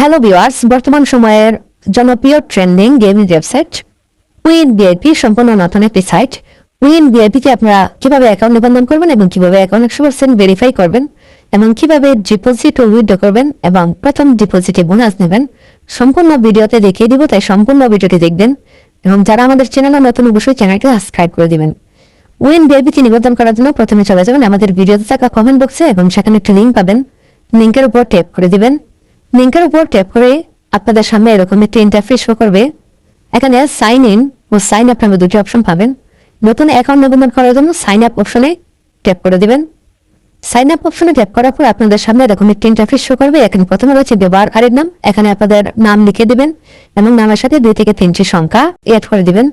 Hello viewers বর্তমান সময়ের জনপ্রিয় trending gaming website win VIP সম্পূর্ণ নতুন একটি সাইট উইন বিআইপিতে আপনারা কীভাবে অ্যাকাউন্ট নিবন্ধন করবেন এবং কীভাবে অ্যাকাউন্ট একশো পার্সেন্ট ভেরিফাই করবেন এবং কীভাবে ডিপোজিট ও উইথড্র করবেন এবং প্রথম ডিপোজিটে বোনাস নেবেন, সম্পূর্ণ ভিডিওতে দেখিয়ে দিব, তাই সম্পূর্ণ ভিডিওটি দেখবেন এবং যারা আমাদের চ্যানেলে নতুন, অবশ্যই চ্যানেলটি সাবস্ক্রাইব করে দিবেন। উইন বিআইপিতে নিবন্ধন করার জন্য প্রথমে চলে যাবেন আমাদের ভিডিওতে থাকা কমেন্ট বক্সে এবং সেখানে একটি লিঙ্ক পাবেন। লিঙ্কের উপর ট্যাপ করে দিবেন। লিঙ্কের উপর ট্যাপ করে আপনাদের সামনে এরকম একটি ইন্টারফেস শো করবে। এখানে সাইন ইন ও সাইন আপ নামে দুটি অপশন পাবেন। নতুন অ্যাকাউন্ট নিবন্ধন করার জন্য সাইন আপ অপশনে ট্যাপ করে দেবেন। সাইন আপ অপশনে ট্যাপ করার পর আপনাদের সামনে এরকম একটি ইন্টারফেস শো করবে। এখানে প্রথমে রয়েছে ব্যবহারকারীর নাম। এখানে আপনাদের নাম লিখে দেবেন এবং নামের সাথে দুই থেকে তিনটি সংখ্যা এড করে দিবেন।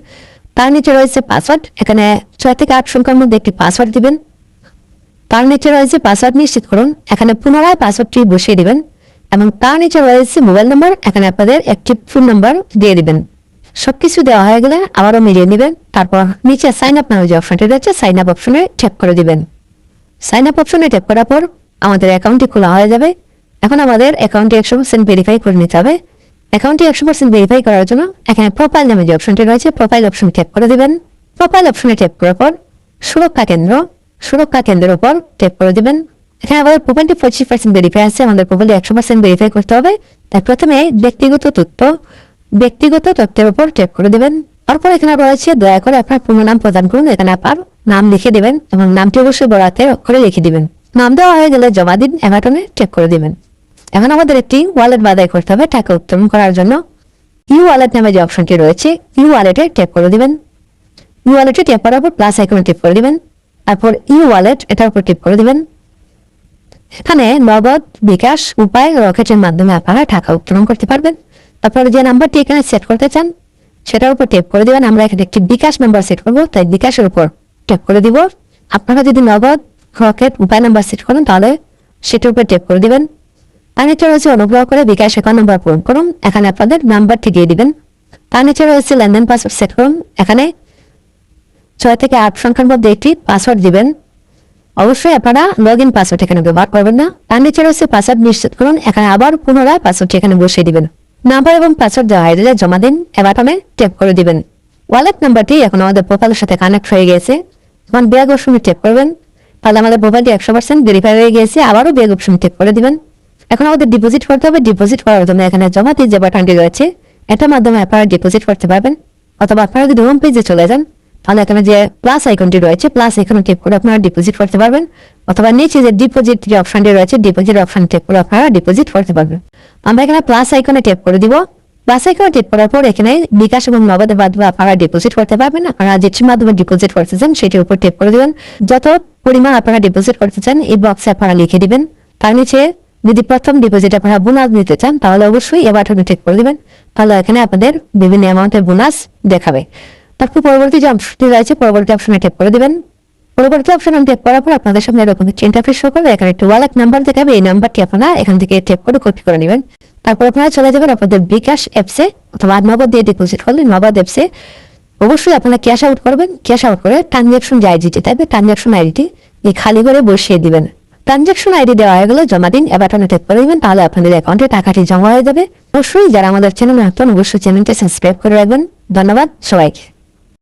তার নিচে রয়েছে পাসওয়ার্ড এখানে ছয় থেকে আট সংখ্যার মধ্যে একটি পাসওয়ার্ড দিবেন। তার নিচে রয়েছে পাসওয়ার্ড নিশ্চিত করুন। এখানে পুনরায় পাসওয়ার্ডটি বসিয়ে দিবেন। এবং তার নিচে রয়েছে মোবাইল নাম্বার, এখানে আপনাদের একটি ফোন নাম্বার দিয়ে দিবেন। সবকিছু দেওয়া হয়ে গেলে আবারও মিলিয়ে নেবেন, তারপর নিচে সাইন আপ নামে যে অপশনটি রয়েছে সাইন আপ অপশনে ট্যাপ করে দিবেন। সাইন আপ অপশনে ট্যাপ করার পর আমাদের অ্যাকাউন্টটি খোলা হয়ে যাবে। এখন আমাদের অ্যাকাউন্টটি একশো পার্সেন্ট ভেরিফাই করে নিতে হবে। অ্যাকাউন্টটি একশো পার্সেন্ট ভেরিফাই করার জন্য এখানে প্রোফাইল নামে যে অপশনটি রয়েছে প্রোফাইল অপশনে ট্যাপ করে দিবেন। প্রোফাইল অপশনে ট্যাপ করার পর সুরক্ষা কেন্দ্র, সুরক্ষা কেন্দ্রের উপর ট্যাপ করে দিবেন। এখানে আমাদের প্রোফাইলটি পঁচিশ পার্সেন্ট ভেরিফাই আছে, আমাদের প্রোফাইলটি একশো পার্সেন্ট ভেরিফাই করতে হবে। তাই প্রথমে ব্যক্তিগত তথ্য। ব্যক্তিগত তথ্যের উপর ট্যাপ করে দেবেন। তারপর এখানে রয়েছে দয়া করে আপনার পূর্ণ নাম প্রদান করুন। এখানে আপনার নাম লিখে দেবেন এবং নামটি অবশ্যই বড়াতে অক্ষরে লিখে দিবেন। নাম দেওয়া হয়ে গেলে জমা দিন অ্যামাটনে ট্যাপ করে দিবেন। এখন আমাদের একটি ওয়ালেট বাদাই করতে হবে, টাকা উত্তোলন করার জন্য। ইউ ওয়ালেট নামে যে অপশনটি রয়েছে ইউ ওয়ালেটে ট্যাপ করে দিবেন। ইউ ওয়ালেটে ট্যাপ করার পর প্লাস আইকনে টিপ করে দিবেন। তারপর ইউ ওয়ালেট এটার উপর টিপ করে দিবেন। এখানে নগদ, বিকাশ উপায় রকেটের মাধ্যমে আপনারা টাকা উত্তোলন করতে পারবেন। তারপরে যে নাম্বারটি এখানে সেট করতে চান, সেটার উপর টেপ করে দিবেন। আমরা এখানে একটি বিকাশ নাম্বার সেট করব, তাই বিকাশের উপর টেপ করে দিব। আপনারা যদি নগদ, রকেট, উপায় নাম্বার সেট করেন, তাহলে সেটার উপর টেপ করে দিবেন। তার নিচে রয়েছে অনুগ্রহ করে বিকাশ অ্যাকাউন্ট নাম্বার পূরণ করুন। এখানে আপনাদের নাম্বারটি দিয়ে দিবেন। তার নিচে রয়েছে লেনদেন পাসওয়ার্ড সেট করুন। এখানে ছয় থেকে আট সংখ্যার মধ্যে একটি পাসওয়ার্ড দিবেন। অবশ্যই আপনারা লগ ইন পাসওয়ার্ড এখানে ব্যবহার করবেন না। তার নিচে রয়েছে পাসওয়ার্ড নিশ্চিত করুন। এখানে আবার পুনরায় পাসওয়ার্ডটি এখানে বসিয়ে দিবেন। নাম্বার এবং পাসওয়ার্ড দেওয়া হয়ে জমা দিন। বাটনে ট্যাপ করে দিবেন। ওয়ালেট নাম্বারটি এখন আমাদের প্রোফাইলের সাথে কানেক্ট হয়ে গেছে এখন ব্যাগ অপশনে ট্যাপ করবেন। তাহলে আমাদের প্রোফাইলটি একশো পার্সেন্ট ভেরিফাই হয়ে গেছে আবারও ব্যাগ অপশনে ট্যাপ করে দিবেন। এখন আমাদের ডিপোজিট করতে হবে। ডিপোজিট করার জন্য এখানে জমা দিয়ে যে বাটনটি রয়েছে, এটার মাধ্যমে আপনারা ডিপোজিট করতে পারবেন। অথবা আপনারা যদি হোম পেজে চলে যান তাহলে এখানে যে প্লাস আইকনটি রয়েছে প্লাস আইকনে টেপ করে আপনারা ডিপোজিট করতে পারবেন। অথবা নিচে যে ডিপোজিট যে অপশনটি রয়েছে ডিপোজিট অপশন টেপ করে আপনারা ডিপোজিট করতে পারবেন। আমরা এখানে প্লাস আইকনে টেপ করে দিব। প্লাস আইকনে টেপ করার পর এখানে বিকাশ এবং নগদের মাধ্যমে আপনারা ডিপোজিট করতে পারবেন। আপনারা যেটির মাধ্যমে ডিপোজিট করতে চান সেটির উপর টেপ করে দিবেন। যত পরিমাণ আপনারা ডিপোজিট করতে চান এই বক্সে আপনারা লিখে দিবেন। তার নিচে যদি প্রথম ডিপোজিট আপনারা বোনাস নিতে চান, তাহলে অবশ্যই এ বাটনে করে দিবেন। তাহলে এখানে আপনাদের বিভিন্ন অ্যামাউন্টের বোনাস দেখাবে। তারপর পরবর্তী যে অপশনটি রয়েছে, পরবর্তী অপশনে ট্যাপ করে দেবেন। পরবর্তী অপশন আমি ট্যাপ করার পর আপনাদের সামনে এরকম একটি ইন্টারফেস শো করবে। এখানে একটি ওয়ালেট নাম্বার দেখাবে এই নাম্বারটি আপনারা এখান থেকে ট্যাপ করে কপি করে নেবেন। তারপর আপনারা চলে যাবেন আপনাদের বিকাশ অ্যাপসে অথবা নগদ দিয়ে ডিপোজিট করলেন নগদ অ্যাপসে অবশ্যই আপনারা ক্যাশ আউট করবেন। ক্যাশ আউট করে ট্রানজ্যাকশন যে আইডিটি থাকবে ট্রানজ্যাকশন আইডিটি এই খালি করে বসিয়ে দিবেন। ট্রানজ্যাকশন আইডি দেওয়া হয়ে গেলে জমা দিন এবার ট্যাপ করে দিবেন, তাহলে আপনাদের অ্যাকাউন্টে টাকাটি জমা হয়ে যাবে। অবশ্যই যারা আমাদের চ্যানেল নতুন, অবশ্যই চ্যানেলটি সাবস্ক্রাইব করে রাখবেন। ধন্যবাদ সবাইকে।